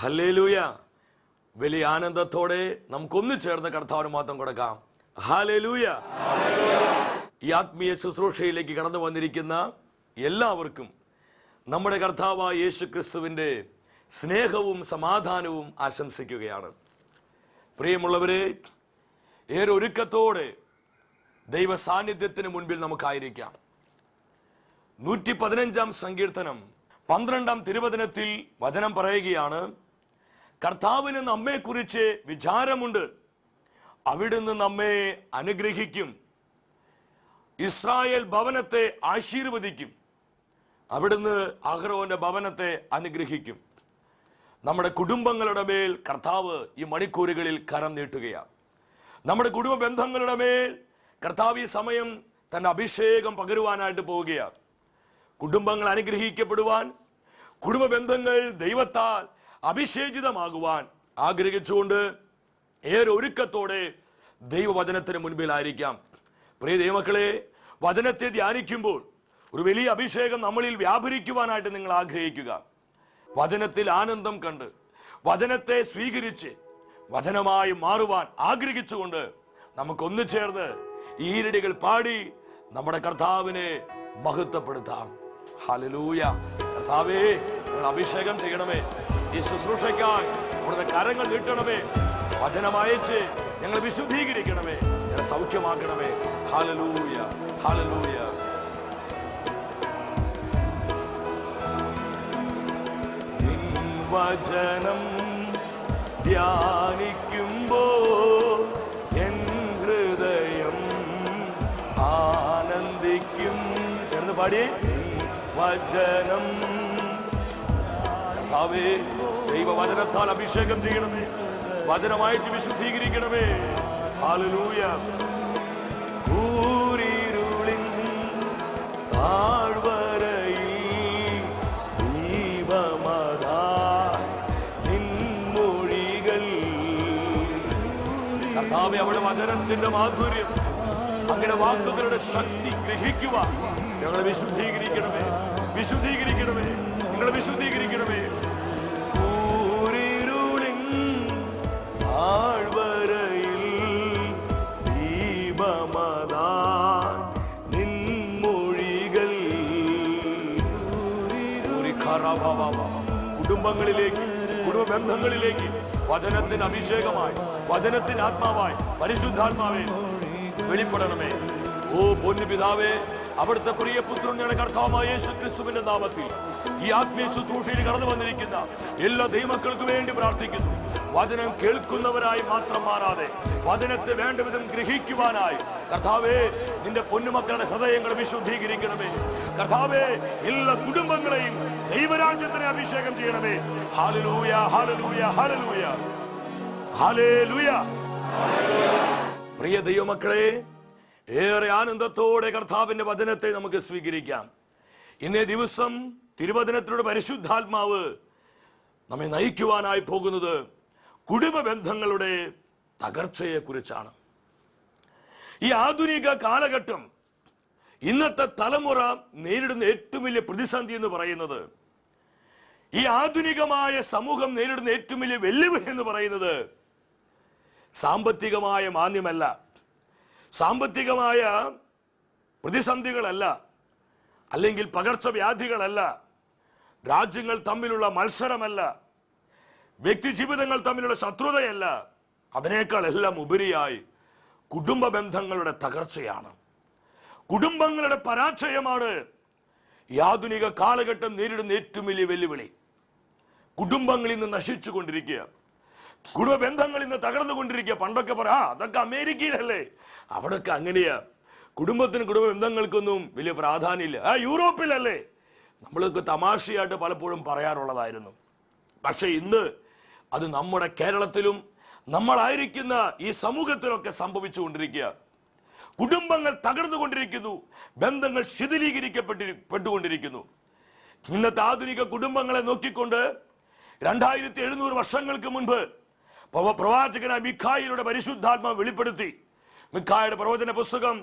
Hallelujah. വലിയ ആനന്ദത്തോടെ നമുക്കൊന്നു ചേർന്ന് കർത്താവിന് മാത്രം കൊടുക്കാം. ഹാലേലൂയ ഈ ആത്മീയ ശുശ്രൂഷയിലേക്ക് കടന്നു വന്നിരിക്കുന്ന എല്ലാവർക്കും നമ്മുടെ കർത്താവായ യേശു ക്രിസ്തുവിന്റെ സ്നേഹവും സമാധാനവും ആശംസിക്കുകയാണ്. പ്രിയമുള്ളവരെ ഏറെ ഒരുക്കത്തോടെ ദൈവ സാന്നിധ്യത്തിന് മുൻപിൽ നമുക്കായിരിക്കാം. നൂറ്റി പതിനഞ്ചാം സങ്കീർത്തനം പന്ത്രണ്ടാം തിരുവചനത്തിൽ വചനം പറയുകയാണ് കർത്താവിന് നമ്മെക്കുറിച്ച് വിചാരമുണ്ട്. അവിടുന്ന് നമ്മെ അനുഗ്രഹിക്കും. ഇസ്രായേൽ ഭവനത്തെ ആശീർവദിക്കും. അവിടുന്ന് അഹ്റോന്റെ ഭവനത്തെ അനുഗ്രഹിക്കും. നമ്മുടെ കുടുംബങ്ങളുടെ മേൽ കർത്താവ് ഈ മണിക്കൂറുകളിൽ കരം നീട്ടുകയാണ്. നമ്മുടെ കുടുംബ ബന്ധങ്ങളുടെ മേൽ കർത്താവ് ഈ സമയം തന്റെ അഭിഷേകം പകരുവാനായിട്ട് പോവുകയാണ്. കുടുംബങ്ങൾ അനുഗ്രഹിക്കപ്പെടുവാൻ കുടുംബ ബന്ധങ്ങൾ ദൈവത്താൽ അഭിഷേചിതമാകുവാൻ ആഗ്രഹിച്ചുകൊണ്ട് ഏറെ ഒരുക്കത്തോടെ ദൈവവചനത്തിന് മുൻപിലായിരിക്കാം. പ്രിയ ദൈവമക്കളെ വചനത്തെ ധ്യാനിക്കുമ്പോൾ ഒരു വലിയ അഭിഷേകം നമ്മളിൽ വ്യാപരിക്കുവാനായിട്ട് നിങ്ങൾ ആഗ്രഹിക്കുക. വചനത്തിൽ ആനന്ദം കണ്ട് വചനത്തെ സ്വീകരിച്ച് വചനമായി മാറുവാൻ ആഗ്രഹിച്ചുകൊണ്ട് നമുക്കൊന്നു ചേർന്ന് ഈരടികൾ പാടി നമ്മുടെ കർത്താവിനെ മഹത്വപ്പെടുത്താം. ഹലലൂയ കർത്താവേ അഭിഷേകം ചെയ്യണമേ. ഈ ശുശ്രൂഷയ്ക്കായി അവിടുത്തെ കരങ്ങൾ നീട്ടണമേ. വചനം അയച്ച് ഞങ്ങളെ വിശുദ്ധീകരിക്കണമേ. ഞങ്ങളെ സൗഖ്യമാക്കണമേ. ഹാലലൂയ ഹാലലൂയ വചനം ധ്യാനിക്കുമ്പോ എൻ ഹൃദയം ആനന്ദിക്കും. ചേർന്ന് പാടി. വചനം കർത്താവേ ദൈവവചനത്താൽ അഭിഷേകം ചെയ്യണമേ. വചനമായിട്ട് വിശുദ്ധീകരിക്കണമേ. ഹാലലൂയ നിൻമൊഴികൾ. കർത്താവെ അവിടെ വചനത്തിന്റെ മാധുര്യം അങ്ങനെ വാക്കുകളുടെ ശക്തി ഗ്രഹിക്കുക ഞങ്ങളെ വിശുദ്ധീകരിക്കണമേ. വിശുദ്ധീകരിക്കണമേ. നിങ്ങളെ വിശുദ്ധീകരിക്കണമേ. കുടുംബങ്ങളിലേക്ക് കുടുംബ ബന്ധങ്ങളിലേക്ക് വചനത്തിന് അഭിഷേകമായി വചനത്തിന് ആത്മാവായി പരിശുദ്ധാത്മാവേ വെളിപ്പെടണമേ. ഓ പൊന്നു പിതാവേ അവിടുത്തെ പ്രിയ ഞങ്ങളുടെ കർത്താവായ യേശു ക്രിസ്തുവിന്റെ നാമത്തിൽ ഈ ആത്മീയ ശുശ്രൂഷയിൽ കടന്നു വന്നിരിക്കുന്ന എല്ലാ ദൈവക്കൾക്കും വേണ്ടി പ്രാർത്ഥിക്കുന്നു. വചനം കേൾക്കുന്നവരായി മാത്രം മാറാതെ വചനത്തെ വേണ്ട വിധം ഗ്രഹിക്കുവാനായി. കർത്താവേ നിന്റെ പൊന്നുമക്കളുടെ ഹൃദയങ്ങൾ വിശുദ്ധീകരിക്കണമേ. കർത്താവേ എല്ലാ കുടുംബങ്ങളെയും ദൈവരാജ്യത്തിന് അഭിഷേകം ചെയ്യണമേ. ഹാലലൂയ ഹാലലൂയ ഹാലലൂയ ഹാലേലൂയ പ്രിയ ദൈവമക്കളെ ഏറെ ആനന്ദത്തോടെ കർത്താവിന്റെ വചനത്തെ നമുക്ക് സ്വീകരിക്കാം. ഇന്നേ ദിവസം തിരുവചനത്തിലൂടെ പരിശുദ്ധാത്മാവ് നമ്മെ നയിക്കുവാനായി പോകുന്നത് കുടുംബ ബന്ധങ്ങളുടെ തകർച്ചയെ കുറിച്ചാണ് ഈ ആധുനിക കാലഘട്ടം ഇന്നത്തെ തലമുറ നേരിടുന്ന ഏറ്റവും വലിയ പ്രതിസന്ധി എന്ന് പറയുന്നത് ഈ ആധുനികമായ സമൂഹം നേരിടുന്ന ഏറ്റവും വലിയ വെല്ലുവിളി എന്ന് പറയുന്നത് സാമ്പത്തികമായ മാന്യമല്ല സാമ്പത്തികമായ പ്രതിസന്ധികളല്ല. അല്ലെങ്കിൽ പകർച്ചവ്യാധികളല്ല. രാജ്യങ്ങൾ തമ്മിലുള്ള മത്സരമല്ല. വ്യക്തിജീവിതങ്ങൾ തമ്മിലുള്ള ശത്രുതയല്ല. അതിനേക്കാൾ എല്ലാം ഉപരിയായി കുടുംബ ബന്ധങ്ങളുടെ തകർച്ചയാണ്. കുടുംബങ്ങളുടെ പരാജയമാണ് ഈ ആധുനിക കാലഘട്ടം നേരിടുന്ന ഏറ്റവും വലിയ വെല്ലുവിളി. കുടുംബങ്ങൾ നിന്ന് നശിച്ചു കൊണ്ടിരിക്കുക. കുടുംബ നിന്ന് തകർന്നു കൊണ്ടിരിക്കുക. പണ്ടൊക്കെ പറ ആ അതൊക്കെ അമേരിക്കയിലല്ലേ? അവിടൊക്കെ അങ്ങനെയാ. കുടുംബത്തിന് കുടുംബ ബന്ധങ്ങൾക്കൊന്നും വലിയ പ്രാധാന്യമില്ല. ആ യൂറോപ്പിലല്ലേ? നമ്മളൊക്കെ തമാശയായിട്ട് പലപ്പോഴും പറയാറുള്ളതായിരുന്നു. പക്ഷെ ഇന്ന് അത് നമ്മുടെ കേരളത്തിലും നമ്മളായിരിക്കുന്ന ഈ സമൂഹത്തിലൊക്കെ സംഭവിച്ചുകൊണ്ടിരിക്കുക. കുടുംബങ്ങൾ തകർന്നുകൊണ്ടിരിക്കുന്നു ബന്ധങ്ങൾ ശിഥിലീകരിക്കപ്പെട്ടി പെട്ടുകൊണ്ടിരിക്കുന്നു. ഇന്നത്തെ ആധുനിക കുടുംബങ്ങളെ നോക്കിക്കൊണ്ട് രണ്ടായിരത്തി എഴുന്നൂറ് വർഷങ്ങൾക്ക് മുൻപ് പ്രവാചകന മിഖായിലൂടെ പരിശുദ്ധാത്മാവ് വെളിപ്പെടുത്തി. മിഖായുടെ പ്രവചന പുസ്തകം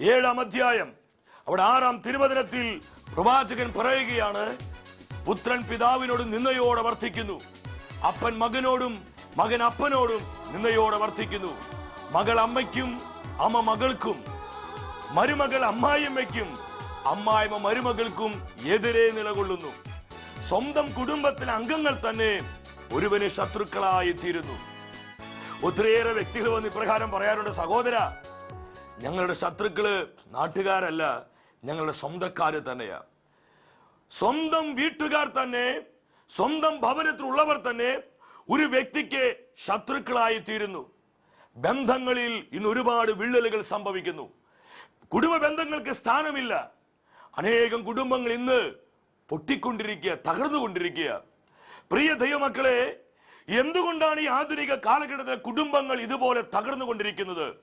ഏഴാം അധ്യായം അവിടെ ആറാം തിരുവചനത്തിൽ പ്രവാചകൻ പറയുകയാണ് പുത്രൻ പിതാവിനോട് നിന്നയോടെ വർത്തിക്കുന്നു. അപ്പൻ മകനോടും മകൻ അപ്പനോടും നിന്നയോടെ വർത്തിക്കുന്നു. മകൾ അമ്മയ്ക്കും അമ്മ മകൾക്കും മരുമകൾ അമ്മായിയമ്മയ്ക്കും അമ്മായിമ്മ മരുമകൾക്കും എതിരെ നിലകൊള്ളുന്നു. സ്വന്തം കുടുംബത്തിലെ അംഗങ്ങൾ തന്നെ ഒരുവന് ശത്രുക്കളായി തീരുന്നു. ഒത്തിരിയേറെ വ്യക്തികൾ വന്ന് ഇപ്രകാരം പറയാറുണ്ട് സഹോദര ഞങ്ങളുടെ ശത്രുക്കൾ നാട്ടുകാരല്ല ഞങ്ങളുടെ സ്വന്തക്കാര് തന്നെയാ. സ്വന്തം വീട്ടുകാർ തന്നെ സ്വന്തം ഭവനത്തിലുള്ളവർ തന്നെ ഒരു വ്യക്തിക്ക് ശത്രുക്കളായി തീരുന്നു. ബന്ധങ്ങളിൽ ഇന്ന് ഒരുപാട് വിള്ളലുകൾ സംഭവിക്കുന്നു. കുടുംബ ബന്ധങ്ങൾക്ക് സ്ഥാനമില്ല. അനേകം കുടുംബങ്ങൾ ഇന്ന് പൊട്ടിക്കൊണ്ടിരിക്കുക തകർന്നുകൊണ്ടിരിക്കുക. പ്രിയ ദൈവമക്കളെ എന്തുകൊണ്ടാണ് ഈ ആധുനിക കാലഘട്ടത്തിലെ കുടുംബങ്ങൾ ഇതുപോലെ തകർന്നുകൊണ്ടിരിക്കുന്നത്?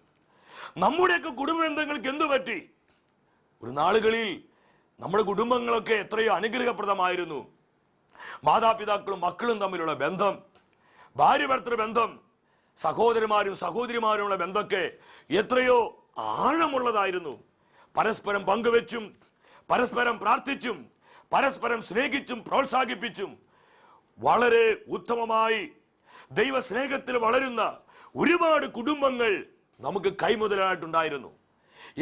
നമ്മുടെയൊക്കെ കുടുംബ ബന്ധങ്ങൾക്ക് എന്തു പറ്റി? ഒരു നാളുകളിൽ നമ്മുടെ കുടുംബങ്ങളൊക്കെ എത്രയോ അനുഗ്രഹപ്രദമായിരുന്നു. മാതാപിതാക്കളും മക്കളും തമ്മിലുള്ള ബന്ധം ഭാര്യ ഭർത്തൃ ബന്ധം സഹോദരന്മാരും സഹോദരിമാരുമുള്ള ബന്ധമൊക്കെ എത്രയോ ആഴമുള്ളതായിരുന്നു. പരസ്പരം പങ്കുവെച്ചും പരസ്പരം പ്രാർത്ഥിച്ചും പരസ്പരം സ്നേഹിച്ചും പ്രോത്സാഹിപ്പിച്ചും വളരെ ഉത്തമമായി ദൈവസ്നേഹത്തിൽ വളരുന്ന ഒരുപാട് കുടുംബങ്ങൾ നമുക്ക് കൈമുതലായിട്ടുണ്ടായിരുന്നു.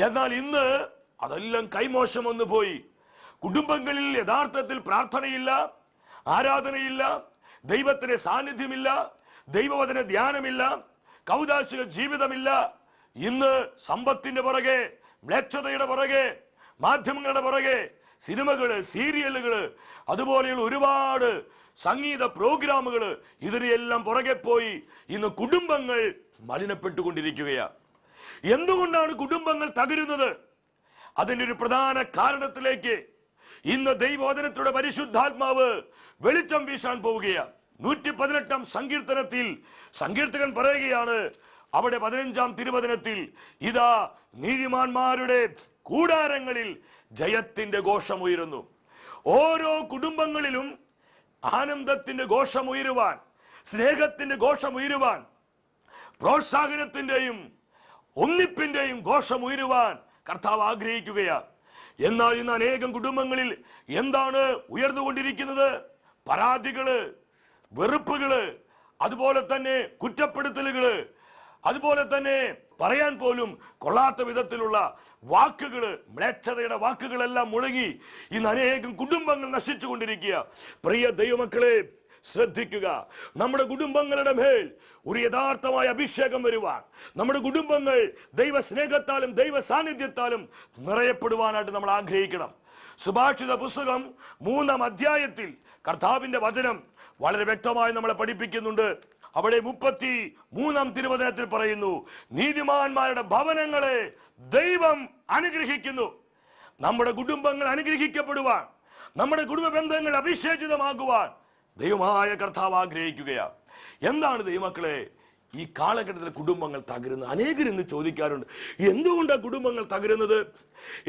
എന്നാൽ ഇന്ന് അതെല്ലാം കൈമോശം വന്നു പോയി. കുടുംബങ്ങളിൽ യഥാർത്ഥത്തിൽ പ്രാർത്ഥനയില്ല ആരാധനയില്ല ദൈവത്തിന്റെ സാന്നിധ്യമില്ല ദൈവവചന ധ്യാനമില്ല കൗതാശിക ജീവിതമില്ല. ഇന്ന് സമ്പത്തിന്റെ പുറകെ മ്ലേച്ഛതയുടെ പുറകെ മാധ്യമങ്ങളുടെ പുറകെ സിനിമകൾ സീരിയലുകൾ അതുപോലെയുള്ള ഒരുപാട് സംഗീത പ്രോഗ്രാമുകൾ ഇതിനെല്ലാം പുറകെ പോയി ഇന്ന് കുടുംബങ്ങൾ മലിനപ്പെട്ടുകൊണ്ടിരിക്കുകയാണ് എന്തുകൊണ്ടാണ് കുടുംബങ്ങൾ തകരുന്നത്? അതിന്റെ ഒരു പ്രധാന കാരണത്തിലേക്ക് ഇന്ന് ദൈവോധനത്തിലൂടെ പരിശുദ്ധാത്മാവ് വെളിച്ചം വീശാൻ പോവുകയാണ് നൂറ്റി പതിനെട്ടാം സങ്കീർത്തനത്തിൽ സങ്കീർത്തകൻ പറയുകയാണ് അവിടെ പതിനഞ്ചാം തിരുവചനത്തിൽ ഇതാ നീതിമാന്മാരുടെ കൂടാരങ്ങളിൽ ജയത്തിന്റെ ഘോഷമുയരുന്നു. ഓരോ കുടുംബങ്ങളിലും ആനന്ദത്തിന്റെ ഘോഷമുയരുവാൻ സ്നേഹത്തിന്റെ ഘോഷമുയരുവാൻ പ്രോത്സാഹനത്തിന്റെയും ഒന്നിപ്പിന്റെയും ഘോഷമുയരുവാൻ കർത്താവ് ആഗ്രഹിക്കുകയാണ്. എന്നാൽ ഇന്ന് അനേകം കുടുംബങ്ങളിൽ എന്താണ് ഉയർന്നുകൊണ്ടിരിക്കുന്നത്? പരാതികൾ വെറുപ്പുകൾ അതുപോലെ തന്നെ കുറ്റപ്പെടുത്തലുകൾ അതുപോലെ തന്നെ പറയാൻ പോലും കൊള്ളാത്ത വിധത്തിലുള്ള വാക്കുകൾ മ്ലേച്ഛതയുടെ വാക്കുകളെല്ലാം മുഴങ്ങി ഇന്ന് അനേകം കുടുംബങ്ങൾ നശിച്ചു കൊണ്ടിരിക്കുക. പ്രിയ ദൈവമക്കളെ ശ്രദ്ധിക്കുക. നമ്മുടെ കുടുംബങ്ങളുടെ മേൽ ഒരു യഥാർത്ഥമായ അഭിഷേകം വരുവാൻ നമ്മുടെ കുടുംബങ്ങൾ ദൈവ സ്നേഹത്താലും ദൈവ സാന്നിധ്യത്താലും നിറയപ്പെടുവാനായിട്ട് നമ്മൾ ആഗ്രഹിക്കണം. സുഭാഷിത പുസ്തകം മൂന്നാം അധ്യായത്തിൽ കർത്താവിന്റെ വചനം വളരെ വ്യക്തമായി നമ്മളെ പഠിപ്പിക്കുന്നുണ്ട്. അവിടെ മുപ്പത്തി മൂന്നാം തിരുവചനത്തിൽ പറയുന്നു നീതിമാന്മാരുടെ ഭവനങ്ങളെ ദൈവം അനുഗ്രഹിക്കുന്നു. നമ്മുടെ കുടുംബങ്ങൾ അനുഗ്രഹിക്കപ്പെടുവാൻ നമ്മുടെ കുടുംബ ബന്ധങ്ങൾ അഭിഷേചിതമാകുവാൻ ദൈവമായ കർത്താവ് ആഗ്രഹിക്കുകയാണ്. എന്താണ് ദൈവമക്കളെ ഈ കാലഘട്ടത്തിൽ കുടുംബങ്ങൾ തകരുന്നത്? അനേകർ ഇന്ന് ചോദിക്കാറുണ്ട് എന്തുകൊണ്ടാണ് കുടുംബങ്ങൾ തകരുന്നത്?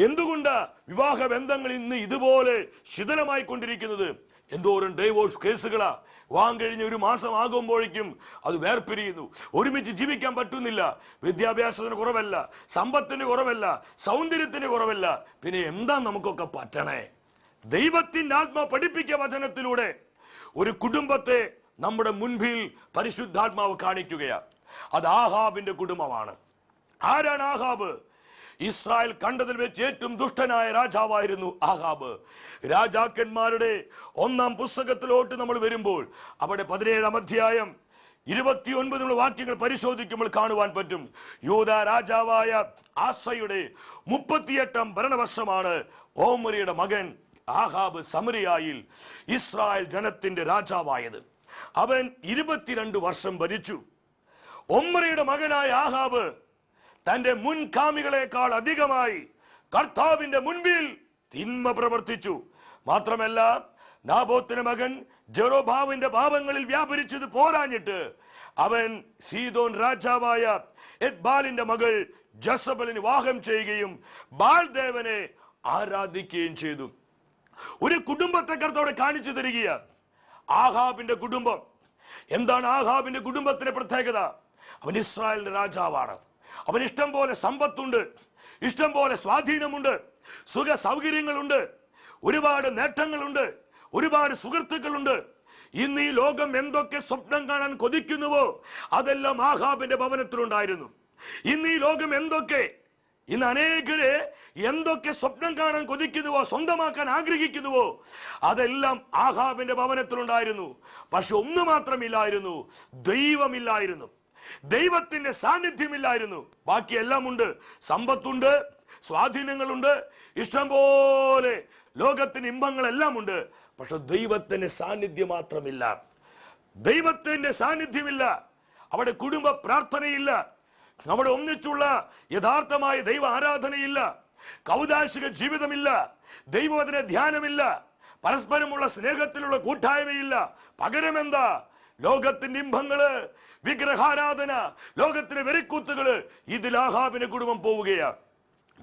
എന്തുകൊണ്ട് വിവാഹ ബന്ധങ്ങൾ ഇന്ന് ഇതുപോലെ ശിഥിലമായി കൊണ്ടിരിക്കുന്നത് എന്തോരം ഡൈവോഴ്സ് കേസുകളാ വിവാഹം കഴിഞ്ഞ് ഒരു മാസം ആകുമ്പോഴേക്കും അത് വേർപിരിയുന്നു. ഒരുമിച്ച് ജീവിക്കാൻ പറ്റുന്നില്ല. വിദ്യാഭ്യാസത്തിന് കുറവല്ല സമ്പത്തിന് കുറവല്ല സൗന്ദര്യത്തിന് കുറവല്ല. പിന്നെ എന്താ നമുക്കൊക്കെ പറ്റണേ? ദൈവത്തിന്റെ ആത്മ പഠിപ്പിക്കുക വചനത്തിലൂടെ ഒരു കുടുംബത്തെ നമ്മുടെ മുൻപിൽ പരിശുദ്ധാത്മാവ് കാണിക്കുകയാണ്. അത് ആഹാബിന്റെ കുടുംബമാണ്. ആരാണ് ആഹാബ്? ഇസ്രായേൽ കണ്ടതിൽ വെച്ച് ഏറ്റവും ദുഷ്ടനായ രാജാവായിരുന്നു ആഹാബ്. രാജാക്കന്മാരുടെ ഒന്നാം പുസ്തകത്തിലോട്ട് നമ്മൾ വരുമ്പോൾ അവിടെ പതിനേഴാം അധ്യായം ഇരുപത്തിയൊൻപതിനുള്ള വാക്യങ്ങൾ പരിശോധിക്കുമ്പോൾ കാണുവാൻ പറ്റും. യൂത രാജാവായ ആസയുടെ മുപ്പത്തിയെട്ടാം ഭരണവർഷമാണ് ഓമരിയുടെ മകൻ ആഹാബ് സമരിയായിൽ ഇസ്രായേൽ ജനത്തിന്റെ രാജാവായത്. അവൻ ഇരുപത്തിരണ്ട് വർഷം ഭരിച്ചു. ഒമ്മറിയുടെ മകനായ ആഹാബ് തന്റെ മുൻകാമികളെക്കാൾ അധികമായി കർത്താവിന്റെ മുൻപിൽ തിന്മ പ്രവർത്തിച്ചു. മാത്രമല്ല നാബോത്തിന്റെ മകൻ ജെറോബാവിന്റെ പാപങ്ങളിൽ വ്യാപരിച്ചത് പോരാഞ്ഞിട്ട് അവൻ സീതോൻ രാജാവായ എദ്ബാലിന്റെ മകൾ ജസബലിന് വാഹം ചെയ്യുകയും ബാൽദേവനെ ആരാധിക്കുകയും ചെയ്തു. ഒരു കുടുംബത്തെ കർത്തോടെ കാണിച്ചു തരികയാണ് ആഹാബിന്റെ കുടുംബം. എന്താണ് ആഹാബിന്റെ കുടുംബത്തിന്റെ പ്രത്യേകത? അവൻ ഇസ്രായേലിന്റെ രാജാവാണ്. അവൻ ഇഷ്ടം പോലെ സമ്പത്തുണ്ട് ഇഷ്ടം പോലെ സ്വാധീനമുണ്ട് സുഖ സൗകര്യങ്ങളുണ്ട് ഒരുപാട് നേട്ടങ്ങളുണ്ട് ഒരുപാട് സുഹൃത്തുക്കളുണ്ട്. ഇന്ന് ഈ ലോകം എന്തൊക്കെ സ്വപ്നം കാണാൻ കൊതിക്കുന്നുവോ അതെല്ലാം ആഹാബിന്റെ ഭവനത്തിലുണ്ടായിരുന്നു. ഇന്ന് ഈ ലോകം എന്തൊക്കെ ഇന്ന് അനേകരെ എന്തൊക്കെ സ്വപ്നം കാണാൻ കൊതിക്കുന്നുവോ സ്വന്തമാക്കാൻ ആഗ്രഹിക്കുന്നുവോ അതെല്ലാം ആഹാബിന്റെ ഭവനത്തിലുണ്ടായിരുന്നു. പക്ഷെ ഒന്ന് മാത്രമില്ലായിരുന്നു ദൈവമില്ലായിരുന്നു. ദൈവത്തിന്റെ സാന്നിധ്യമില്ലായിരുന്നു. ബാക്കി എല്ലാം ഉണ്ട് സമ്പത്തുണ്ട് സ്വാധീനങ്ങളുണ്ട് ഇഷ്ടംപോലെ ലോകത്തിന് ഇമ്പങ്ങളെല്ലാം ഉണ്ട് പക്ഷെ ദൈവത്തിന്റെ സാന്നിധ്യം മാത്രമില്ല. ദൈവത്തിന്റെ സാന്നിധ്യമില്ല. അവിടെ കുടുംബ പ്രാർത്ഥനയില്ല. അവിടെ ഒന്നിച്ചുള്ള യഥാർത്ഥമായ ദൈവ ആരാധനയില്ല. കൗതാശിക ജീവിതമില്ല. ദൈവവചന ധ്യാനമില്ല. പരസ്പരമുള്ള സ്നേഹത്തിലുള്ള കൂട്ടായ്മയില്ല. പകരം എന്താ ലോകത്തിന്റെ ഇമ്പങ്ങൾ വിഗ്രഹാരാധന ലോകത്തിലെ വെറിക്കൂത്തുകൾ ഇതിൽ ആഹാബിന്റെ കുടുംബം പോവുകയാ.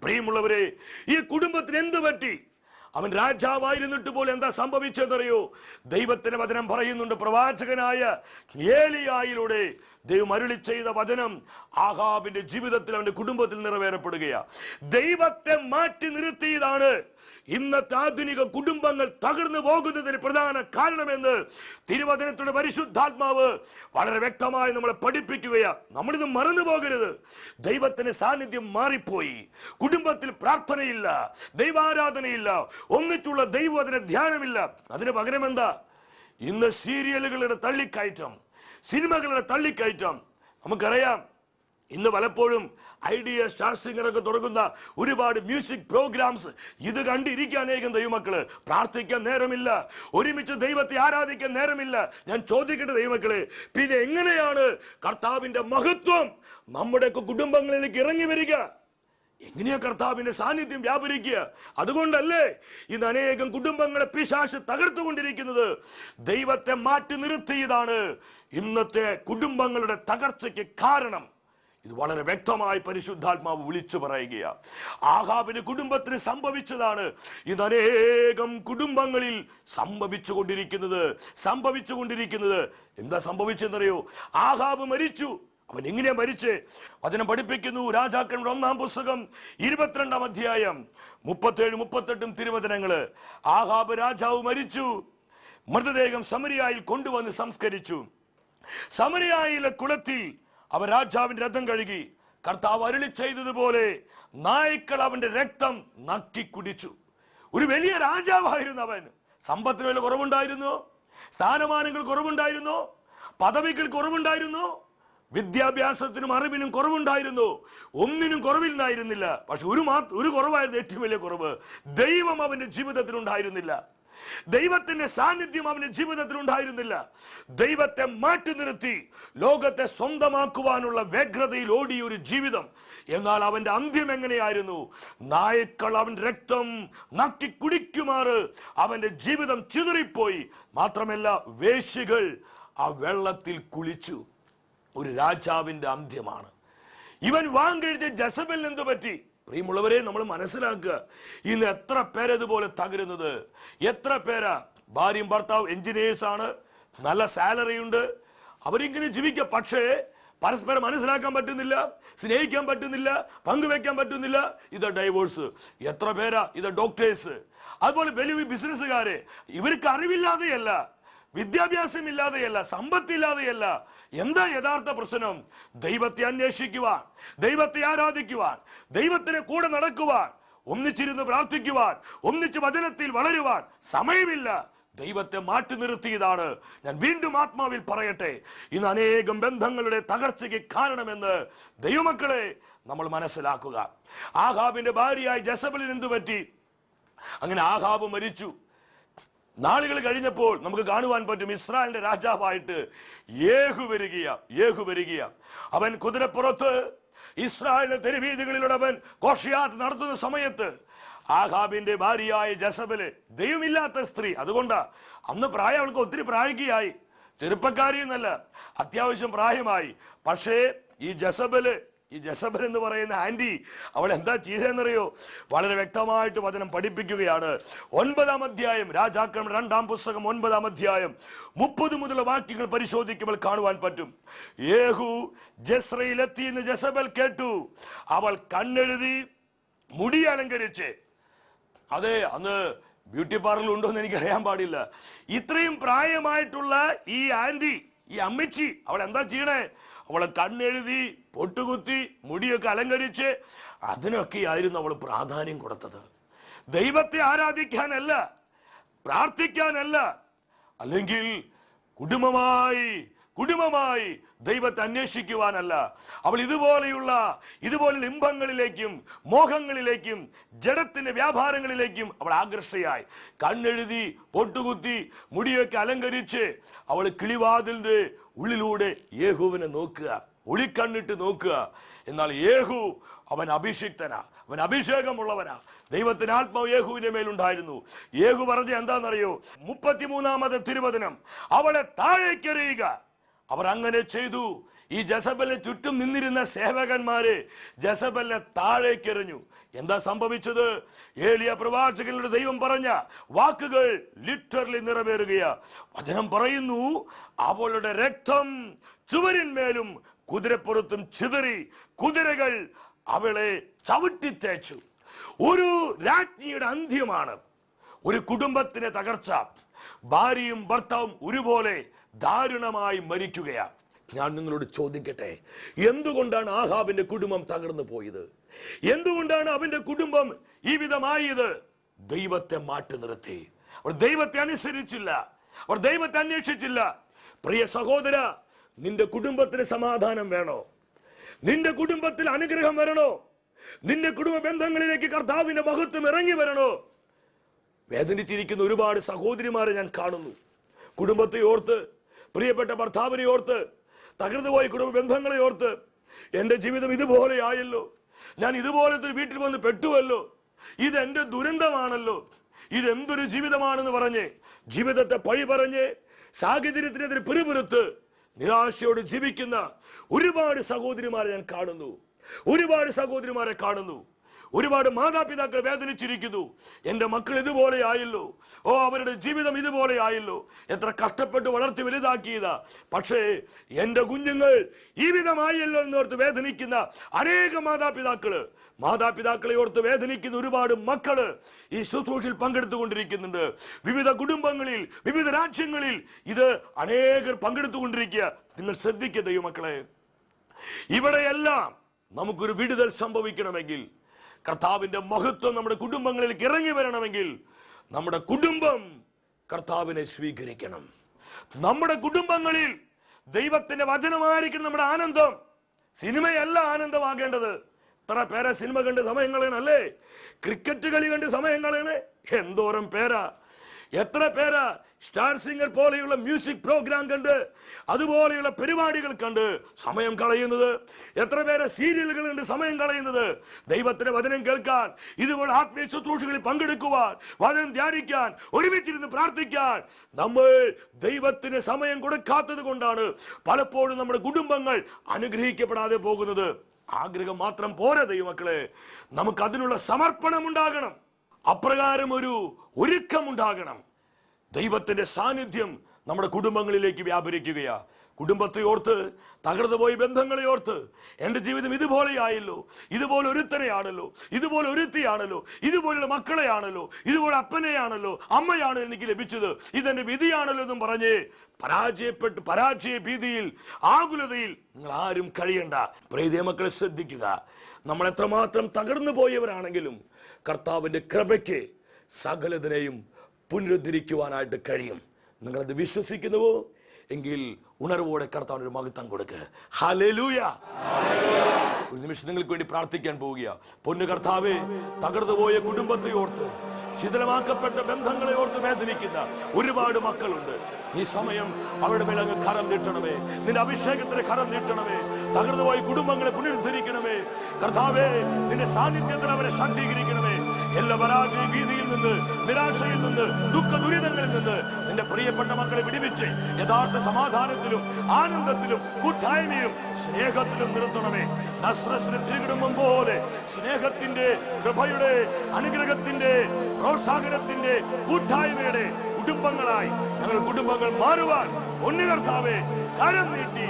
പ്രിയമുള്ളവരെ ഈ കുടുംബത്തിന് എന്ത് പറ്റി? അവൻ രാജാവായിരുന്നിട്ട് പോലും എന്താ സംഭവിച്ചതെന്നറിയോ? ദൈവത്തിന്റെ വചനം പറയുന്നുണ്ട് പ്രവാചകനായ ഏലിയായിലൂടെ. ദൈവം അരുളി ചെയ്ത വചനം ആഹാബിന്റെ ജീവിതത്തിൽ അവന്റെ കുടുംബത്തിൽ നിറവേറപ്പെടുകയാ. ദൈവത്തെ മാറ്റി നിർത്തിയതാണ് ഇന്നത്തെ ആധുനിക കുടുംബങ്ങൾ തകർന്നു പോകുന്നതിന് പ്രധാന കാരണമെന്ന് തിരുവചനത്തിന്റെ പരിശുദ്ധാത്മാവ് വളരെ വ്യക്തമായി നമ്മളെ പഠിപ്പിക്കുകയാണ് നമ്മളിത് മറന്നു പോകരുത്. ദൈവത്തിന്റെ സാന്നിധ്യം മാറിപ്പോയി. കുടുംബത്തിൽ പ്രാർത്ഥനയില്ല ദൈവാരാധനയില്ല ഒന്നിച്ചുള്ള ദൈവവചന ധ്യാനമില്ല. അതിന് പകരം എന്താ ഇന്ന് സീരിയലുകളുടെ തള്ളിക്കയറ്റം. സിനിമകളുടെ തള്ളിക്കയറ്റം. നമുക്കറിയാം ഇന്ന് പലപ്പോഴും ഐഡിയ സ്റ്റാർ സിംഗറൊക്കെ തുടങ്ങുന്ന ഒരുപാട് മ്യൂസിക് പ്രോഗ്രാംസ് ഇത് കണ്ടിരിക്കാൻ അനേകം ദൈവമക്കൾ. പ്രാർത്ഥിക്കാൻ നേരമില്ല ഒരുമിച്ച് ദൈവത്തെ ആരാധിക്കാൻ നേരമില്ല. ഞാൻ ചോദിക്കട്ടെ ദൈവമക്കളെ പിന്നെ എങ്ങനെയാണ് കർത്താവിന്റെ മഹത്വം നമ്മുടെയൊക്കെ കുടുംബങ്ങളിലേക്ക് ഇറങ്ങി വരിക? എങ്ങനെയാ കർത്താവിന്റെ സാന്നിധ്യം വ്യാപരിക്കുക? അതുകൊണ്ടല്ലേ ഇന്ന് അനേകം കുടുംബങ്ങളെ പിശാശ് തകർത്തുകൊണ്ടിരിക്കുന്നത്. ദൈവത്തെ മാറ്റി നിർത്തിയതാണ് ഇന്നത്തെ കുടുംബങ്ങളുടെ തകർച്ചയ്ക്ക് കാരണം. ഇത് വളരെ വ്യക്തമായി പരിശുദ്ധാത്മാവ് വിളിച്ചു പറയുകയാണ് ആഹാബിന് കുടുംബത്തിന് സംഭവിച്ചതാണ്. ഇത് അനേകം കുടുംബങ്ങളിൽ സംഭവിച്ചു കൊണ്ടിരിക്കുന്നത് സംഭവിച്ചു കൊണ്ടിരിക്കുന്നത് എന്താ സംഭവിച്ചെന്നറിയോ? ആഹാബ് മരിച്ചു. അവൻ എങ്ങനെയാ മരിച്ച്? വചനം പഠിപ്പിക്കുന്നു രാജാക്കളുടെ ഒന്നാം പുസ്തകം ഇരുപത്തിരണ്ടാം അധ്യായം മുപ്പത്തേഴ് മുപ്പത്തെട്ടും തിരുവചനങ്ങൾ. ആഹാബ് രാജാവ് മരിച്ചു. മൃതദേഹം സമരിയായിൽ കൊണ്ടുവന്ന് സംസ്കരിച്ചു. സമരിയായിലെ കുളത്തിൽ അവർ രാജാവിന്റെ രഥം കഴുകി കർത്താവ് അരുളി ചെയ്തതുപോലെ നായ്ക്കൾ അവന്റെ രക്തം നക്കി കുടിച്ചു. ഒരു വലിയ രാജാവായിരുന്നു അവൻ. സമ്പത്തിന് വില കുറവുണ്ടായിരുന്നു? സ്ഥാനമാനങ്ങൾ കുറവുണ്ടായിരുന്നു? പദവികൾ കുറവുണ്ടായിരുന്നു? വിദ്യാഭ്യാസത്തിനും അറിവിനും കുറവുണ്ടായിരുന്നു? ഒന്നിനും കുറവില്ലായിരുന്നില്ല പക്ഷെ ഒരു മാ ഒരു കുറവായിരുന്നു ഏറ്റവും വലിയ കുറവ്. ദൈവം അവന്റെ ജീവിതത്തിൽ ഉണ്ടായിരുന്നില്ല. ദൈവത്തിന്റെ സാന്നിധ്യം അവന്റെ ജീവിതത്തിൽ ഉണ്ടായിരുന്നില്ല. ദൈവത്തെ മാറ്റി നിർത്തി ലോകത്തെ സ്വന്തമാക്കുവാനുള്ള വ്യഗ്രതയിൽ ഓടിയ ഒരു ജീവിതം. എന്നാൽ അവന്റെ അന്ത്യം എങ്ങനെയായിരുന്നു? നായ്ക്കൾ അവൻ രക്തം നക്കി കുടിക്കുമാറ്. അവന്റെ ജീവിതം ചിതറിപ്പോയി. മാത്രമല്ല വേശികൾ ആ വെള്ളത്തിൽ കുളിച്ചു. ഒരു രാജാവിന്റെ അന്ത്യമാണ്. ഇവൻ വാങ്കെഴുതിയ ജസബൽ എന്തു പറ്റി പ്രിയമുള്ളവരെ നമ്മൾ മനസ്സിലാക്കുക ഇന്ന് എത്ര പേരതുപോലെ തകരുന്നത്? എത്ര പേരാ? ഭാര്യയും ഭർത്താവ് എഞ്ചിനീയേഴ്സാണ് നല്ല സാലറി ഉണ്ട്. അവരിങ്ങനെ ജീവിക്കുക. പക്ഷേ പരസ്പരം മനസ്സിലാക്കാൻ പറ്റുന്നില്ല സ്നേഹിക്കാൻ പറ്റുന്നില്ല പങ്കുവെക്കാൻ പറ്റുന്നില്ല. ഇത് ഡൈവോഴ്സ് എത്ര പേരാ? ഇത് ഡോക്ടേഴ്സ് അതുപോലെ വലിയ ബിസിനസ്സുകാര് ഇവർക്ക് അറിവില്ലാതെയല്ല. വിദ്യാഭ്യാസം ഇല്ലാതെയല്ല സമ്പത്തില്ലാതെയല്ല എന്താ യഥാർത്ഥ പ്രശ്നം? ദൈവത്തെ അന്വേഷിക്കുവാൻ ദൈവത്തെ ആരാധിക്കുവാൻ ദൈവത്തിന് കൂടെ നടക്കുവാൻ ഒന്നിച്ചിരുന്ന് പ്രാർത്ഥിക്കുവാൻ ഒന്നിച്ച് വചനത്തിൽ വളരുവാൻ സമയമില്ല. ദൈവത്തെ മാറ്റി നിർത്തിയതാണ്. ഞാൻ വീണ്ടും ആത്മാവിൽ പറയട്ടെ ഇന്ന് അനേകം ബന്ധങ്ങളുടെ തകർച്ചയ്ക്ക് കാരണമെന്ന് ദൈവമക്കളെ നമ്മൾ മനസ്സിലാക്കുക. ആഹാബിന്റെ ഭാര്യയായി ജസബലിന് എന്തു പറ്റി അങ്ങനെ ആഹാബ് മരിച്ചു. നാളുകൾ കഴിഞ്ഞപ്പോൾ നമുക്ക് കാണുവാൻ പറ്റും ഇസ്രായേലിന്റെ രാജാവായിട്ട് യേഹു വരികയ യേഹു വരികയ. അവൻ കുതിരപ്പുറത്ത് ഇസ്രായേലിന്റെ തെരുവീതികളിലൂടെ അവൻ ഘോഷയാത്ര നടത്തുന്ന സമയത്ത് ആഹാബിന്റെ ഭാര്യയായ ജസബൽ ദൈവമില്ലാത്ത സ്ത്രീ. അതുകൊണ്ടാ അന്ന് പ്രായം അവൾക്ക് ഒത്തിരി പ്രായകിയായി ചെറുപ്പക്കാരിയെന്നല്ല അത്യാവശ്യം പ്രായമായി. പക്ഷേ ഈ ജസബൽ ഈ ജസബൻ എന്ന് പറയുന്ന ആന്റി അവൾ എന്താ ചെയ്തതെന്നറിയോ? വളരെ വ്യക്തമായിട്ട് വചനം പഠിപ്പിക്കുകയാണ്. ഒൻപതാം അധ്യായം രാജാക്രമ രണ്ടാം പുസ്തകം ഒൻപതാം അധ്യായം. മുപ്പത് മുതലുള്ള വാക്യങ്ങൾ പരിശോധിക്കുമ്പോൾ കാണുവാൻ പറ്റും. ഏഹു ജസ്രയിലെത്തി എന്ന് ജസബൽ കേട്ടു. അവൾ കണ്ണെഴുതി മുടി അലങ്കരിച്ച്. അതെ അന്ന് ബ്യൂട്ടി പാർലർ ഉണ്ടോ എന്ന് എനിക്ക് അറിയാൻ പാടില്ല. ഇത്രയും പ്രായമായിട്ടുള്ള ഈ ആന്റി ഈ അമ്മച്ചി അവൾ എന്താ ചെയ്യണേ? അവൾ കണ്ണെഴുതി പൊട്ടുകുത്തി മുടിയൊക്കെ അലങ്കരിച്ച് അതിനൊക്കെയായിരുന്നു അവൾ പ്രാധാന്യം കൊടുത്തത്. ദൈവത്തെ ആരാധിക്കാനല്ല പ്രാർത്ഥിക്കാനല്ല അല്ലെങ്കിൽ കുടുംബമായി കുടുംബമായി ദൈവത്തെ അന്വേഷിക്കുവാനല്ല. അവൾ ഇതുപോലെയുള്ള ഇതുപോലെ ലിംബങ്ങളിലേക്കും മോഹങ്ങളിലേക്കും ജഡത്തിന്റെ വ്യാപാരങ്ങളിലേക്കും അവൾ ആകർഷയായി കണ്ണെഴുതി പൊട്ടുകുത്തി മുടിയൊക്കെ അലങ്കരിച്ച് അവൾ കിളിവാതിലിന്റെ ഉള്ളിലൂടെ യേഹുവിനെ നോക്കുക. ഒളിക്കണ്ണിട്ട് നോക്കുക. എന്നാൽ യേഹു അവൻ അഭിഷിക്തനാ. അവൻ അഭിഷേകമുള്ളവനാ. ദൈവത്തിന് ആത്മാവ് യേഹുവിന്റെ മേലുണ്ടായിരുന്നു യേഹു പറഞ്ഞ എന്താണെന്നറിയോ? മുപ്പത്തിമൂന്നാമത് തിരുവചനം. അവളെ താഴേക്കെറിയുക അവർ അങ്ങനെ ചെയ്തു. ഈ ജസബലിന് ചുറ്റും നിന്നിരുന്ന സേവകന്മാര് ജസബലിനെ താഴേക്കെറിഞ്ഞു എന്താ സംഭവിച്ചത്? ഏലിയ പ്രവാചകനോട് ദൈവം പറഞ്ഞ വാക്കുകൾ ലിറ്ററലി നിറവേറുകയാ. വചനം പറയുന്നു അവളുടെ രക്തം ചുവരിന്മേലും കുതിരപ്പുറത്തും ചിതറി കുതിരകൾ അവളെ ചവിട്ടി തേച്ചു. ഒരു രാജ്ഞിയുടെ അന്ത്യമാണ്. ഒരു കുടുംബത്തിന്റെ തകർച്ച. ഭാര്യയും ഭർത്താവും ഒരുപോലെ ദാരുണമായി മരിക്കുകയാണ്. ഞാൻ നിങ്ങളോട് ചോദിക്കട്ടെ എന്തുകൊണ്ടാണ് ആഹാബിന്റെ കുടുംബം തകർന്നു പോയത്? എന്തുകൊണ്ടാണ് അവന്റെ കുടുംബം ഈ വിധമായത്? ദൈവത്തെ മാറ്റി നിർത്തി. അവർ ദൈവത്തെ അനുസരിച്ചില്ല. അവർ ദൈവത്തെ അന്വേഷിച്ചില്ല. പ്രിയ സഹോദര നിന്റെ കുടുംബത്തിന് സമാധാനം വേണോ? നിന്റെ കുടുംബത്തിൽ അനുഗ്രഹം വരണോ? നിന്റെ കുടുംബ ബന്ധങ്ങളിലേക്ക് കർത്താവിന്റെ മഹത്വം ഇറങ്ങി വരണോ? വേദനിച്ചിരിക്കുന്ന ഒരുപാട് സഹോദരിമാരെ ഞാൻ കാണുന്നു. കുടുംബത്തെ ഓർത്ത് പ്രിയപ്പെട്ട ഭർത്താവിനെ ഓർത്ത് തകർന്നുപോയ കുടുംബ ബന്ധങ്ങളെ ഓർത്ത് എന്റെ ജീവിതം ഇതുപോലെ ആയല്ലോ. ഞാൻ ഇതുപോലത്തെ വീട്ടിൽ വന്ന് പെട്ടുവല്ലോ. ഇത് എന്റെ ദുരന്തമാണല്ലോ. ഇത് എന്തൊരു ജീവിതമാണെന്ന് പറഞ്ഞ് ജീവിതത്തെ പഴി പറഞ്ഞ് സാഹചര്യത്തിനെതിരെ പിറുപിറുത്ത് നിരാശയോട് ജീവിക്കുന്ന ഒരുപാട് സഹോദരിമാരെ ഞാൻ കാണുന്നു. ഒരുപാട് സഹോദരിമാരെ കാണുന്നു. ഒരുപാട് മാതാപിതാക്കൾ വേദനിച്ചിരിക്കുന്നു. എന്റെ മക്കൾ ഇതുപോലെ ആയല്ലോ. ഓ അവരുടെ ജീവിതം ഇതുപോലെ ആയല്ലോ. എത്ര കഷ്ടപ്പെട്ട് വളർത്തി വലുതാക്കിയതാ. പക്ഷേ എന്റെ കുഞ്ഞുങ്ങൾ ഈ വിധമായല്ലോ എന്നോർത്ത് വേദനിക്കുന്ന അനേക മാതാപിതാക്കൾ മാതാപിതാക്കളെ ഓർത്ത് വേദനിക്കുന്ന ഒരുപാട് മക്കൾ ഈ ശുശ്രൂഷയിൽ പങ്കെടുത്തുകൊണ്ടിരിക്കുന്നുണ്ട്. വിവിധ കുടുംബങ്ങളിൽ വിവിധ രാജ്യങ്ങളിൽ ഇത് അനേകർ പങ്കെടുത്തുകൊണ്ടിരിക്കുക. നിങ്ങൾ ശ്രദ്ധിക്കുക ദൈവമക്കളെ. ഇവിടെയെല്ലാം നമുക്കൊരു വിടുതൽ സംഭവിക്കണമെങ്കിൽ കർത്താവിന്റെ മഹത്വം നമ്മുടെ കുടുംബങ്ങളിലേക്ക് ഇറങ്ങി വരണമെങ്കിൽ നമ്മുടെ കുടുംബം കർത്താവിനെ സ്വീകരിക്കണം. നമ്മുടെ കുടുംബങ്ങളിൽ ദൈവത്തിന്റെ വചനമായിരിക്കണം നമ്മുടെ ആനന്ദം. സിനിമയല്ല ആനന്ദമാകേണ്ടത്. എത്ര പേരെ സിനിമ കണ്ട് സമയം കളയണല്ലേ ക്രിക്കറ്റ് കളി കണ്ട് സമയം കളയണേ എന്തോരം പേരാ. എത്ര പേരാ സ്റ്റാർ സിംഗർ പോലെയുള്ള മ്യൂസിക് പ്രോഗ്രാം കണ്ട് അതുപോലെയുള്ള പരിപാടികൾ കണ്ട് സമയം കളയുന്നത്? എത്ര പേരെ സീരിയലുകൾ കണ്ട് സമയം കളയുന്നത്? ദൈവത്തിന്റെ വചനം കേൾക്കാൻ ഇതുപോലെ ആത്മീയ ശുശ്രൂഷകളിൽ പങ്കെടുക്കുവാൻ വചനം ധ്യാനിക്കാൻ ഒരുമിച്ചിരുന്ന് പ്രാർത്ഥിക്കാൻ നമ്മൾ ദൈവത്തിന് സമയം കൊടുക്കാത്തത് കൊണ്ടാണ് പലപ്പോഴും നമ്മുടെ കുടുംബങ്ങൾ അനുഗ്രഹിക്കപ്പെടാതെ പോകുന്നത്. ആഗ്രഹം മാത്രം പോരാ ദൈവമക്കളെ. നമുക്ക് അതിനുള്ള സമർപ്പണം ഉണ്ടാകണം. അപ്രകാരം ഒരു ഒരുക്കം ഉണ്ടാകണം. ദൈവത്തിന്റെ സാന്നിധ്യം നമ്മുടെ കുടുംബങ്ങളിലേക്ക് വ്യാപരിക്കുകയാ. കുടുംബത്തെ ഓർത്ത് തകർന്നു പോയി ബന്ധങ്ങളെ ഓർത്ത് എന്റെ ജീവിതം ഇതുപോലെയായല്ലോ ഇതുപോലെ ഒരുത്തനെയാണല്ലോ ഇതുപോലെ ഒരുത്തിയാണല്ലോ ഇതുപോലുള്ള മക്കളെയാണല്ലോ ഇതുപോലെ അപ്പനെയാണല്ലോ അമ്മയാണ് എനിക്ക് ലഭിച്ചത്. ഇതെന്റെ വിധിയാണല്ലോ എന്നും പറഞ്ഞ് പരാജയപ്പെട്ട് പരാജയ ഭീതിയിൽ ആകുലതയിൽ നിങ്ങൾ ആരും കഴിയണ്ട. പ്രീതിയ മക്കളെ ശ്രദ്ധിക്കുക. നമ്മൾ എത്രമാത്രം തകർന്നു പോയവരാണെങ്കിലും കർത്താവിന്റെ കൃപയ്ക്ക് സകലതിനെയും പുനരുദ്ധരിക്കുവാനായിട്ട് കഴിയും. നിങ്ങളത് വിശ്വസിക്കുന്നുവോ? എങ്കിൽ ഉണർവോടെ കർത്താവിന് ഒരു മഹത്വം കൊടുക്ക്. ഹല്ലേലൂയ. ഒരു നിമിഷം നിങ്ങൾക്ക് വേണ്ടി പ്രാർത്ഥിക്കാൻ പോവുക പൊന്നു കർത്താവെ തകർന്നു പോയ കുടുംബത്തെ ഓർത്ത് ശിഥിലമാക്കപ്പെട്ട ബന്ധങ്ങളെ ഓർത്ത് വേദനിക്കുന്ന ഒരുപാട് മക്കളുണ്ട്. ഈ സമയം അവരുടെ മേൽ അങ്ങ് കരം നീട്ടണമേ. നിന്റെ അഭിഷേകത്തിന് കരം നീട്ടണമേ. തകർന്നു പോയ കുടുംബങ്ങളെ പുനരുദ്ധരിക്കണമേ. കർത്താവേ നിന്റെ സാന്നിധ്യത്തിൽ അവരെ ശാക്തീകരിക്കണമേ. എല്ലാ പരാജയ ഭീതിയിൽ നിന്ന് നിരാശയിൽ നിന്ന് ദുഃഖ ദുരിതങ്ങളിൽ നിന്ന് നിന്റെ പ്രിയപ്പെട്ട മക്കളെ വിടിവിച്ച് യഥാർത്ഥ സമാധാനത്തിലും ആനന്ദത്തിലും കൂട്ടായ്മയും സ്നേഹത്തിലും നിർത്തണമേ. നസ്രസിന് തിരുകിടുമ്പം പോലെ സ്നേഹത്തിന്റെ കൃപയുടെ അനുഗ്രഹത്തിന്റെ പ്രോത്സാഹനത്തിന്റെ കൂട്ടായ്മയുടെ കുടുംബങ്ങളായി ഞങ്ങൾ കുടുംബങ്ങൾ മാറുവാൻ ഒന്നിനർത്താവേ കരം നീട്ടി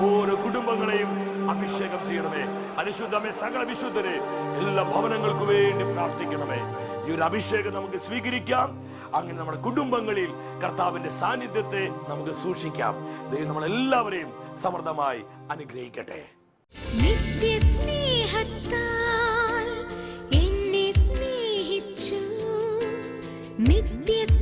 ഓരോ കുടുംബങ്ങളെയും അഭിഷേകം ചെയ്യണമേ. പരിശുദ്ധമേ സകല വിശുദ്ധരെ എല്ലാ ഭവനങ്ങൾക്കു വേണ്ടി പ്രാർത്ഥിക്കണമേ. ഈ ഒരു അഭിഷേകം നമുക്ക് സ്വീകരിക്കാം. അങ്ങനെ നമ്മുടെ കുടുംബങ്ങളിൽ കർത്താവിന്റെ സാന്നിധ്യത്തെ നമുക്ക് സൂക്ഷിക്കാം. ദൈവം നമ്മളെല്ലാവരെയും സമൃദ്ധമായി അനുഗ്രഹിക്കട്ടെ. നിത്യസ്നേഹത്താൽ എന്നെ സ്നേഹിച്ചു. നിത്യസ്നേഹത്താൽ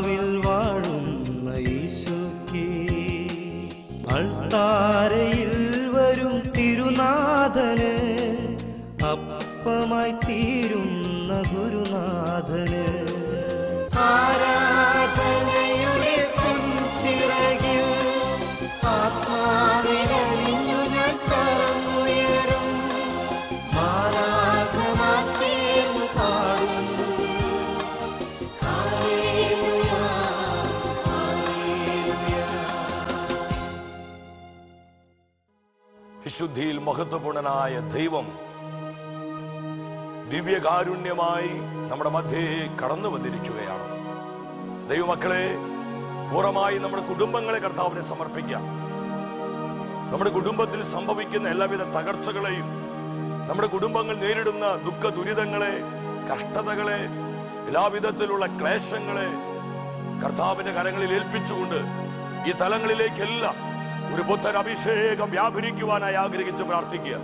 நாவில் വിശുദ്ധിയിൽ മഹത്വപൂർണനായ ദൈവം ദിവ്യകാരുണ്യമായി നമ്മുടെ മധ്യേ കടന്നു വന്നിരിക്കുകയാണ്. ദൈവമക്കളെ പൂർണമായി നമ്മുടെ കുടുംബങ്ങളെ കർത്താവിനെ സമർപ്പിക്കാം നമ്മുടെ കുടുംബത്തിൽ സംഭവിക്കുന്ന എല്ലാവിധ തകർച്ചകളെയും നമ്മുടെ കുടുംബങ്ങൾ നേരിടുന്ന ദുഃഖ ദുരിതങ്ങളെ കഷ്ടതകളെ എല്ലാവിധത്തിലുള്ള ക്ലേശങ്ങളെ കർത്താവിന്റെ കരങ്ങളിൽ ഏൽപ്പിച്ചുകൊണ്ട് ഈ തലങ്ങളിലേക്കെല്ലാം ഒരു പുത്തൻ അഭിഷേകം വ്യാപരിക്കുവാനായി ആഗ്രഹിച്ചു പ്രാർത്ഥിക്കുക.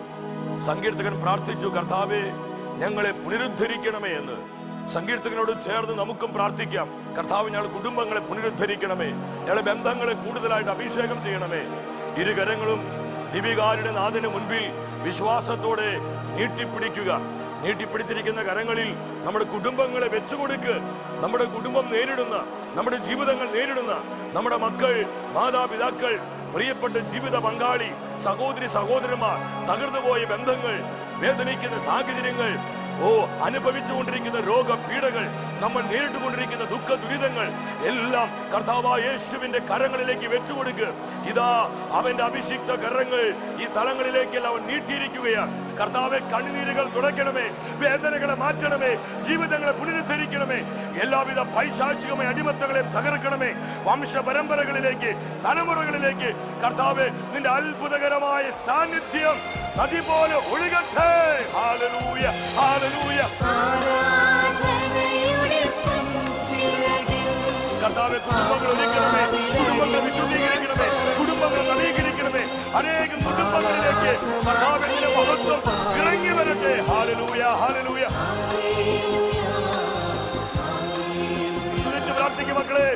സങ്കീർത്തകൻ പ്രാർത്ഥിച്ചു കർത്താവെ ഞങ്ങളെ പുനരുദ്ധരിക്കണമേ എന്ന്. സങ്കീർത്തകനോട് ചേർന്ന് നമുക്കും പ്രാർത്ഥിക്കാം. കർത്താവ് ഞങ്ങൾ കുടുംബങ്ങളെ പുനരുദ്ധരിക്കണമേ. ഞങ്ങളെ ബന്ധങ്ങളെ കൂടുതലായിട്ട് അഭിഷേകം ചെയ്യണമേ. ഇരുകരങ്ങളും ദിവികാരുടെ നാഥന് മുൻപിൽ വിശ്വാസത്തോടെ നീട്ടിപ്പിടിക്കുക. നീട്ടിപ്പിടിച്ചിരിക്കുന്ന കരങ്ങളിൽ നമ്മുടെ കുടുംബങ്ങളെ വെച്ചുകൊടുക്ക്. നമ്മുടെ കുടുംബം നേരിടുന്ന നമ്മുടെ ജീവിതങ്ങൾ നേരിടുന്ന നമ്മുടെ മക്കൾ മാതാപിതാക്കൾ പ്രിയപ്പെട്ട ജീവിത പങ്കാളി സഹോദരി സഹോദരന്മാർ തകർന്നുപോയ ബന്ധങ്ങൾ വേദനിക്കുന്ന സാഹചര്യങ്ങൾ ഓ അനുഭവിച്ചുകൊണ്ടിരിക്കുന്ന രോഗപീഠകൾ നമ്മൾ നേരിട്ടുകൊണ്ടിരിക്കുന്ന ദുഃഖ ദുരിതങ്ങൾ എല്ലാം കർത്താവായ യേശുവിന്റെ കരങ്ങളിലേക്ക് വെച്ചുകൊടുക്ക്. ഇതാ അവന്റെ അഭിഷിക്ത കരങ്ങൾ ഈ തലങ്ങളിലേക്കെല്ലാം അവൻ നീട്ടിയിരിക്കുകയാണ്. കർത്താവെ കണ്ണുനീരുകൾ തുടയ്ക്കണമേ വേദനകളെ മാറ്റണമേ ജീവിതങ്ങളെ പുനരുദ്ധരിക്കണമേ. എല്ലാവിധ പൈശാചികമായ അടിമത്തങ്ങളെ തകർക്കണമേ. വംശ പരമ്പരകളിലേക്ക് തലമുറകളിലേക്ക് കർത്താവെ നിന്റെ അത്ഭുതകരമായ സാന്നിധ്യം നദി പോലെ ഒഴുകട്ടെ ഹാലലൂയ കർത്താവെ കുടുംബങ്ങൾ ഒരുക്കണമേ അനേകം കുടുംബങ്ങളിലേക്ക് കർത്താവിന്റെ മഹത്വം ഇറങ്ങി വരട്ടെ. ഹാലലൂയ ഹാലലൂയ തുലിച്ചു പ്രാർത്ഥിക്ക് മക്കളെ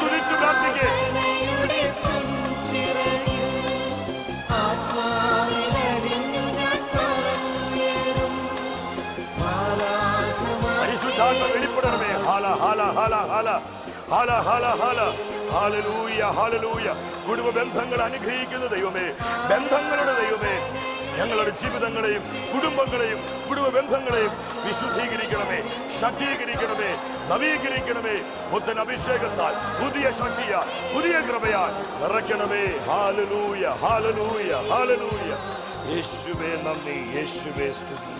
തുലിച്ചു പ്രാർത്ഥിക്ക്. പരിശുദ്ധാത്മ വെളിപ്പെടണമേ. ഹാല ഹാല ഹാല ഹാല. ഹാല ഹാല ഹാല. ഹാലലൂയ ഹാലലൂയ കുടുംബ ബന്ധങ്ങൾ അനുഗ്രഹിക്കുന്ന ദൈവമേ ബന്ധങ്ങളുടെ ദൈവമേ ഞങ്ങളുടെ ജീവിതങ്ങളെയും കുടുംബങ്ങളെയും കുടുംബ ബന്ധങ്ങളെയും വിശുദ്ധീകരിക്കണമേ ശക്തീകരിക്കണമേ നവീകരിക്കണമേ. പുത്തൻ അഭിഷേകത്താൽ പുതിയ ശക്തിയാൽ പുതിയ കൃപയാൽ നിറയ്ക്കണമേ. ഹാലലൂയ ഹാലലൂയ ഹാലലൂയ യേശുവേ നന്ദി. യേശുവേ സ്തുതി.